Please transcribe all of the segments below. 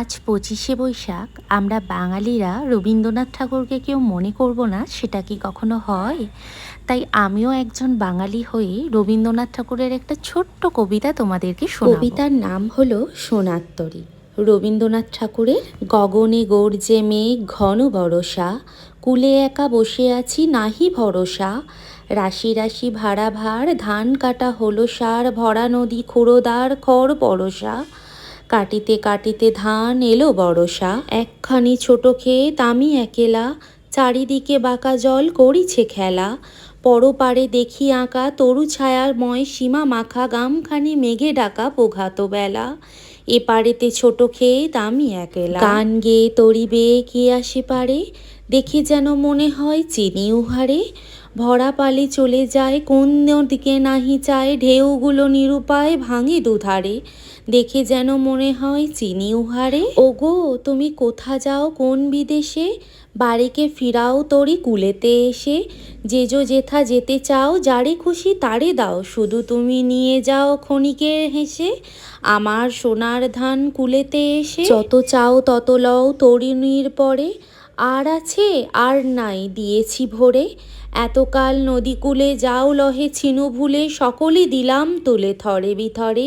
আজ পঁচিশে বৈশাখ, আমরা বাঙালিরা রবীন্দ্রনাথ ঠাকুরকে কেউ মনে করব না, সেটা কি কখনো হয়? তাই আমিও একজন বাঙালি হয়ে রবীন্দ্রনাথ ঠাকুরের একটা ছোট্ট কবিতা তোমাদেরকে শোনাবো। কবিতার নাম হলো সোনাত্তরী। রবীন্দ্রনাথ ঠাকুরের, গগনে গর্জে মেঘ ঘন বরষা কুলে একা বসে আছি নাহি ভরসা। রাশি রাশি ভাড়া ভার ধান কাটা হলো সার, ভরা নদী খুড়োদার খড় পরশা কাটিতে কাটিতে ধান এলো বড়সা। একখানি ছোট ক্ষেত আমি একেলা, চারিদিকে বাঁকা জল করিছে খেলা। পরপারে দেখি আঁকা, তরু ছায়ার ময় সীমা মাখা, গামখানি মেঘে ডাকা পোঘাত বেলা। এপারেতে ছোট ক্ষেত আমি একেলা গান গেয়ে তরি বেয়ে কে আসে পারে? দেখে যেন মনে হয় চিনি উহারে। ভরা পালে চলে যায়, কোন দিকে নাহি চায়, ঢেউগুলো নিরুপায় ভাঙে দুধারে। দেখে যেন মনে হয় চিনি উহারে। ওগো, তুমি কোথা যাও, কোন বিদেশে? বাড়িকে ফিরাও তরি কুলেতে এসে। যে যেজো যেথা যেতে চাও, যারে খুশি তারে দাও। শুধু তুমি নিয়ে যাও ক্ষণিকের হেসে। আমার সোনার ধান কুলেতে এসে যত চাও তত লও, তরুণীর পরে। আর আছে, আর নাই, দিয়েছি ভরে। এতকাল নদীকূলে যাও লহে ছিনু ভুলে সকলে দিলাম তুলে থরে বিথরে।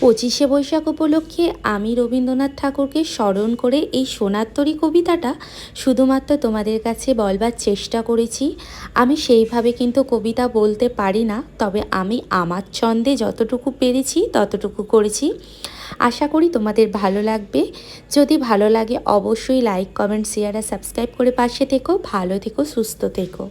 পঁচিশে বৈশাখ উপলক্ষে আমি রবীন্দ্রনাথ ঠাকুরকে স্মরণ করে এই সোনাত্তরী কবিতাটা শুধুমাত্র তোমাদের কাছে বলবার চেষ্টা করেছি। আমি সেইভাবে কিন্তু কবিতা বলতে পারি না, তবে আমি আমার ছন্দে যতটুকু পেরেছি, ততটুকু করেছি। আশা করি তোমাদের ভালো লাগবে। যদি ভালো লাগে, অবশ্যই লাইক কমেন্ট শেয়ার আর সাবস্ক্রাইব করে পাশে থেকো। ভালো থেকো, সুস্থ থেকো।